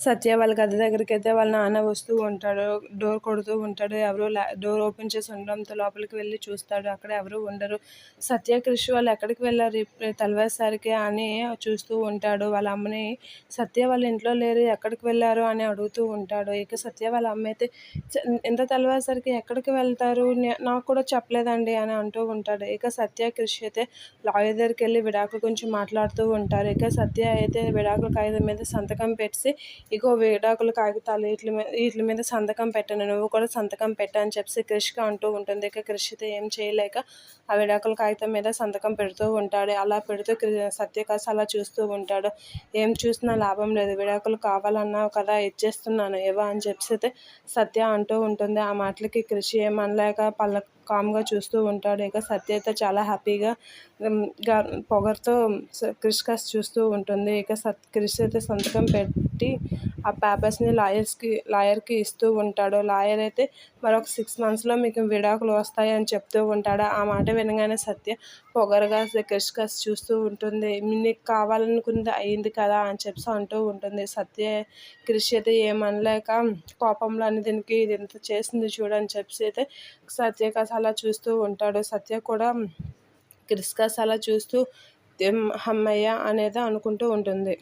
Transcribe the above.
సత్య వాళ్ళ గది దగ్గరికి అయితే వాళ్ళ నాన్న వస్తూ ఉంటాడు డోర్ కొడుతూ ఉంటాడు ఎవరు డోర్ ఓపెన్ చేసి ఉండడంతో లోపలికి వెళ్ళి చూస్తాడు అక్కడ ఎవరు ఉండరు. సత్య క్రిష్ వాళ్ళు ఎక్కడికి వెళ్ళారు తలవేసరికి అని చూస్తూ ఉంటాడు. వాళ్ళ అమ్మని సత్య వాళ్ళ ఇంట్లో లేరు ఎక్కడికి వెళ్ళారు అని అడుగుతూ ఉంటాడు. ఇక సత్య వాళ్ళ అమ్మ అయితే ఎంత ఇంత ఎక్కడికి వెళ్తారు? నాకు కూడా చెప్పలేదండి అని అంటూ ఉంటాడు. ఇక సత్య కృషి అయితే లాయర్ దగ్గరికి వెళ్ళి విడాకుల గురించి మాట్లాడుతూ ఉంటారు. ఇక సత్య అయితే విడాకుల కాగితం మీద సంతకం పెట్టి ఇగో విడాకుల కాగితాలు వీటి మీద వీటి మీద సంతకం పెట్టను నువ్వు కూడా సంతకం పెట్టు అని చెప్పి కృషిక అంటూ ఉంటుంది. ఇక కృషితో ఏం చేయలేక ఆ విడాకుల కాగితం మీద సంతకం పెడుతూ ఉంటాడు. అలా పెడుతూ క్రి- సత్య కాస్త అలా చూస్తూ ఉంటాడు. ఏం చూసినా లాభం లేదు. విడాకులు కావాలన్నావు కదా ఇచ్చేస్తున్నాను ఏవా అని చెప్పి సత్య అంటూ ఉంటుంది. ఆ మాటలకి కృషి ఏమనలేక పళ్ళ కామ్గా చూస్తూ ఉంటాడు. ఇక సత్య అయితే చాలా హ్యాపీగా పొగర్తో గా- చూస్తూ ఉంటుంది. ఇక సత్ క్రిష్ అయితే సంతకం పెట్టి ఆ పేపర్స్ని లాయర్స్కి లాయర్కి ఇస్తూ ఉంటాడు. లాయర్ అయితే మరొక సిక్స్ మంత్స్లో మీకు విడాకులు వస్తాయి అని చెప్తూ ఉంటాడు. ఆ మాట వినగానే సత్య పొగరుగా క్రిష్కాస్ చూస్తూ ఉంటుంది. నీకు కావాలనుకుంది అయింది కదా అని చెప్పి అంటూ ఉంటుంది. సత్య క్రిష్ అయితే ఏమనలేక కోపంలో అని దీనికి ఇది ఎంత చేసింది చూడని చెప్పి అయితే సత్య కాస్త అలా చూస్తూ ఉంటాడు. సత్య కూడా క్రిస్కస్ అలా చూస్తూ హమ్మయ్య అమ్మయ్య అనేది అనుకుంటూ ఉంటుంది.